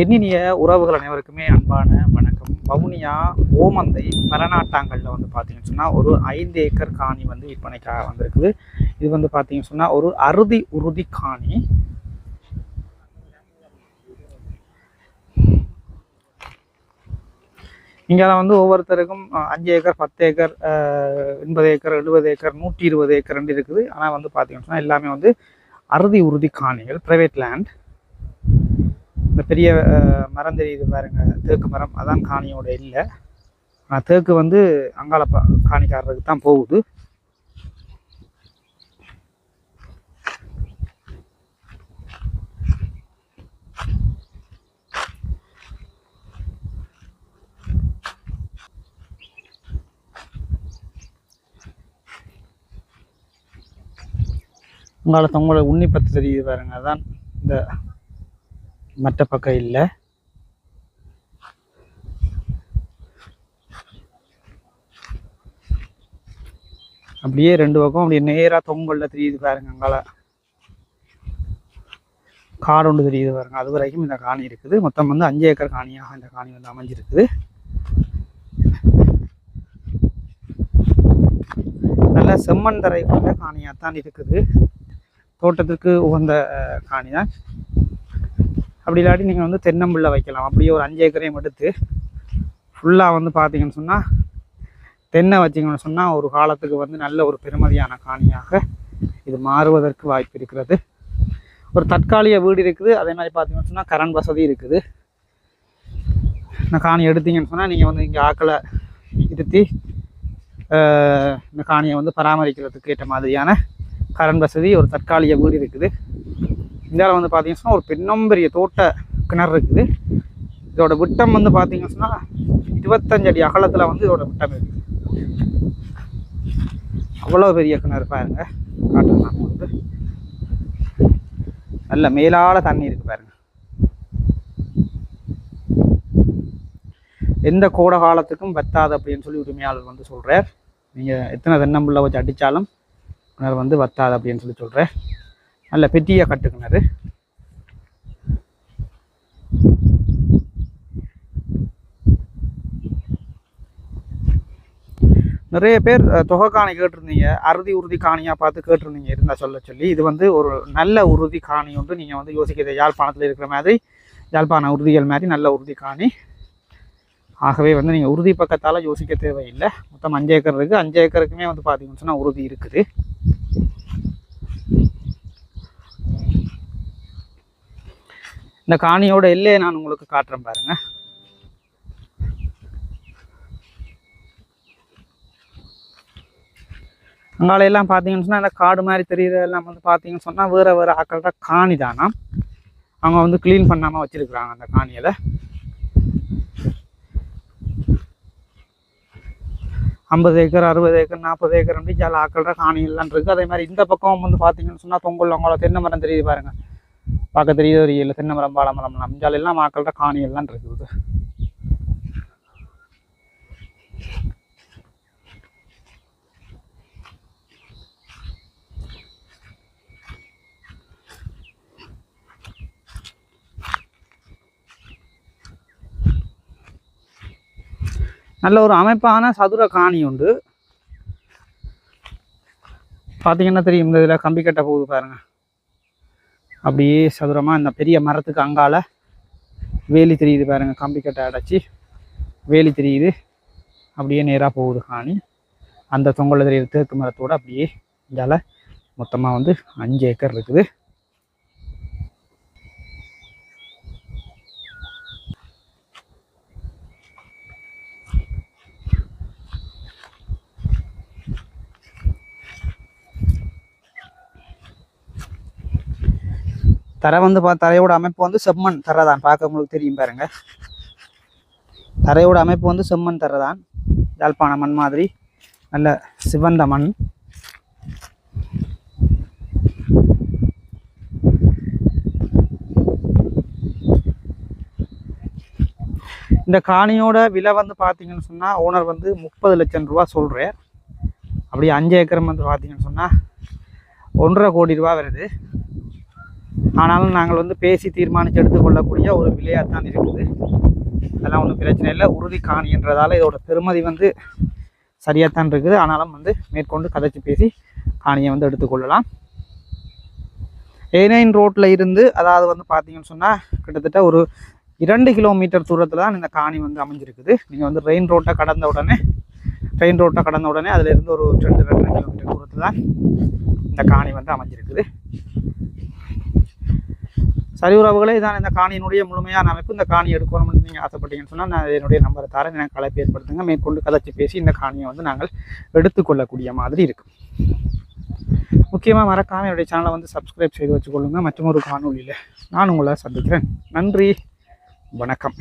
எண்ணினிய உறவுகள் அனைவருக்குமே அன்பான வணக்கம். வவுனியா ஓமந்தை பரநாட்டாங்கல்ல வந்து பார்த்தீங்கன்னு சொன்னால் ஒரு ஐந்து ஏக்கர் காணி வந்து விற்பனைக்காக வந்திருக்குது. இது வந்து பார்த்தீங்கன்னு சொன்னால் ஒரு அறுதி உறுதி காணி. இங்கே வந்து ஒவ்வொருத்தருக்கும் அஞ்சு ஏக்கர் பத்து ஏக்கர் எண்பது ஏக்கர் எழுபது ஏக்கர் நூற்றி இருபது ஏக்கர் ரெண்டு இருக்குது. ஆனால் வந்து பார்த்தீங்கன்னு சொன்னால் எல்லாமே வந்து அறுதி உறுதி காணிகள் ப்ரைவேட் லேண்ட் இந்த பெரிய மரம் தெரியுது பாருங்கள் தேக்கு மரம். அதான் காணியோட இல்லை ஆனால் தேக்கு வந்து அங்காள காணிக்காரருக்கு தான் போகுது. உங்களால் உங்களை உன்னிப்பத்து தெரியுது பாருங்க. அதான் இந்த மற்ற பக்கம் இல்லை. அப்படியே ரெண்டு பக்கம் அப்படியே நேராக தொங்கல்ல தெரியுது பாருங்க அங்கால. காடு ஒன்று தெரியுது பாருங்க. அது வரைக்கும் இந்த காணி இருக்குது. மொத்தம் வந்து அஞ்சு ஏக்கர் காணியாக இந்த காணி வந்து அமைஞ்சிருக்குது. நல்ல செம்மண் தரை கொண்ட காணியாக தான் இருக்குது. தோட்டத்துக்கு உகந்த காணி தான் அப்படி இல்லாட்டி நீங்கள் வந்து தென்னம்பிள்ளை வைக்கலாம். அப்படியே ஒரு அஞ்சு ஏக்கரையும் எடுத்து ஃபுல்லாக வந்து பார்த்தீங்கன்னு சொன்னால் தென்னை வச்சிங்கன்னு சொன்னால் ஒரு காலத்துக்கு வந்து நல்ல ஒரு பெருமதியான காணியாக இது மாறுவதற்கு வாய்ப்பு இருக்கிறது. ஒரு தற்காலிக வீடு இருக்குது. அதே மாதிரி பார்த்தீங்கன்னு சொன்னால் கரண்ட் வசதி இருக்குது. இந்த காணி எடுத்தீங்கன்னு சொன்னால் நீங்கள் வந்து இங்கே ஆக்களை இருத்தி இந்த காணியை வந்து பராமரிக்கிறதுக்கு ஏற்ற மாதிரியான கரண்ட் வசதி ஒரு தற்காலிக வீடு இருக்குது. இந்தியாவில் வந்து பார்த்தீங்கன்னா ஒரு பெண்ணம்பெரிய தோட்ட கிணறு இருக்குது. இதோட விட்டம் வந்து பார்த்தீங்கன்னா இருபத்தஞ்சு அடி அகலத்தில் வந்து இதோட விட்டம் இருக்குது அவ்வளோ பெரிய கிணறு பாருங்க. காட்டுறேன் நான் வந்து. நல்ல மேலால தண்ணி இருக்கு பாருங்க. எந்த கூட காலத்துக்கும் வத்தாது அப்படின்னு சொல்லி உரிமையாளர் வந்து சொல்கிறார் நீங்கள் எத்தனை தென்னம்புள்ள வச்சு அடித்தாலும் கிணறு வந்து வத்தாது அப்படின்னு சொல்லி சொல்கிறேன் நல்ல பெட்டியாக கட்டு நிறைய பேர் தொகை காணி கேட்டிருந்தீங்க. அறுதி உறுதி காணியாக பார்த்து கேட்டிருந்தீங்க இருந்தால் சொல்ல சொல்லி. இது வந்து ஒரு நல்ல உறுதி காணி ஒன்று நீங்கள் வந்து யோசிக்கிறது யாழ்ப்பாணத்தில் இருக்கிற மாதிரி யாழ்ப்பாண உறுதிகள் மாதிரி நல்ல உறுதி காணி. ஆகவே வந்து நீங்கள் உறுதி பக்கத்தால் யோசிக்க தேவையில்லை. மொத்தம் அஞ்சு ஏக்கர் இருக்குது அஞ்சு ஏக்கருக்குமே வந்து பார்த்தீங்கன்னு சொன்னால் உறுதி இருக்குது. இந்த காணியோட எல்லையை நான் உங்களுக்கு காட்டுறேன் பாருங்க. அங்காலையெல்லாம் பார்த்தீங்கன்னு சொன்னால் இந்த காடு மாதிரி தெரியுது எல்லாம் வந்து பார்த்தீங்கன்னு சொன்னால் வேறு வேறு ஆக்கள்கிட்ட காணி தானா? அவங்க வந்து க்ளீன் பண்ணாமல் வச்சுருக்குறாங்க அந்த காணியில். ஐம்பது ஏக்கர் அறுபது ஏக்கர் நாற்பது ஏக்கர் அப்படி சில ஆக்கள்கிட்ட காணி இல்லைன்னு இருக்குது அதே மாதிரி இந்த பக்கம் வந்து பார்த்தீங்கன்னு சொன்னால் தொங்கல் அவங்கள தென்னை மரம் தெரியுது பாருங்க. பார்க்க தெரியுது ஒரு இல்லை தென்னை மரம் பாலை மரம் எல்லாம் ஆக்கள்கிட்ட காணி எல்லாம் இருக்குது. நல்ல ஒரு அமைப்பான சதுர காணி உண்டு. பார்த்தீங்கன்னா தெரியும் இந்த இதில் கம்பி கட்ட போகுது பாருங்க. அப்படியே சதுரமாக இந்த பெரிய மரத்துக்கு அங்கால வேலி தெரியுது பாருங்க கம்பிக்கட்டை அடைச்சி வேலி தெரியுது. அப்படியே நேராக போகுது காணி. அந்த தொங்கல் தெரியுற தேக்கு மரத்தோடு அப்படியே இதால் மொத்தமாக வந்து அஞ்சு ஏக்கர் இருக்குது. தரை வந்து பா தரையோட அமைப்பு வந்து செம்மண் தரை தான் பார்க்க உங்களுக்கு தெரியும் பாருங்க. தரையோட அமைப்பு வந்து செம்மண் தரை தான் யாழ்ப்பாண மண் மாதிரி. நல்ல சிவந்த மண். இந்த காணியோட விலை வந்து பார்த்தீங்கன்னு சொன்னால் ஓனர் வந்து முப்பது லட்சம் ரூபா சொல்கிறார் அப்படியே அஞ்சு ஏக்கர் வந்து பார்த்தீங்கன்னு சொன்னால் ஒன்றரை கோடி ரூபா வருது. ஆனாலும் நாங்கள் வந்து பேசி தீர்மானித்து எடுத்துக்கொள்ளக்கூடிய ஒரு விலையாக தான் இருக்குது. அதெல்லாம் ஒன்றும் பிரச்சனை இல்லை. உறுதி காணின்றதால இதோட பெருமதி வந்து சரியாகத்தான் இருக்குது. ஆனாலும் வந்து மேற்கொண்டு கதைச்சி பேசி காணியை வந்து எடுத்துக்கொள்ளலாம். ஏனைன் ரோட்டில் இருந்து அதாவது வந்து பார்த்தீங்கன்னு சொன்னால் கிட்டத்தட்ட ஒரு இரண்டு கிலோமீட்டர் தூரத்தில் தான் இந்த காணி வந்து அமைஞ்சிருக்குது. நீங்கள் வந்து ரெயின் ரோட்டை கடந்த உடனே ட்ரெயின் ரோட்டை கடந்த உடனே அதிலிருந்து ஒரு ரெண்டு ரெண்டு கிலோமீட்டர் தூரத்தில் தான் இந்த காணி வந்து அமைஞ்சிருக்குது. சரி உறவுகளே இதான் இந்த காணியினுடைய முழுமையான அமைப்பு. இந்த காணி எடுக்கணும்னு நீங்கள் ஆசைப்பட்டீங்கன்னு சொன்னால் நான் என்னுடைய நம்பரை தரேன். எனக்கு கலைப்பு ஏற்படுத்துங்க. மேற்கொண்டு கதைச்சி பேசி இந்த காணியை வந்து நாங்கள் எடுத்துக்கொள்ளக்கூடிய மாதிரி இருக்கும் முக்கியமாக மறக்காமல் என்னுடைய சேனலை வந்து சப்ஸ்கிரைப் செய்து வச்சுக்கொள்ளுங்க. மற்றும் ஒரு காணொலியில் நான் உங்களை சந்திக்கிறேன். நன்றி. வணக்கம்.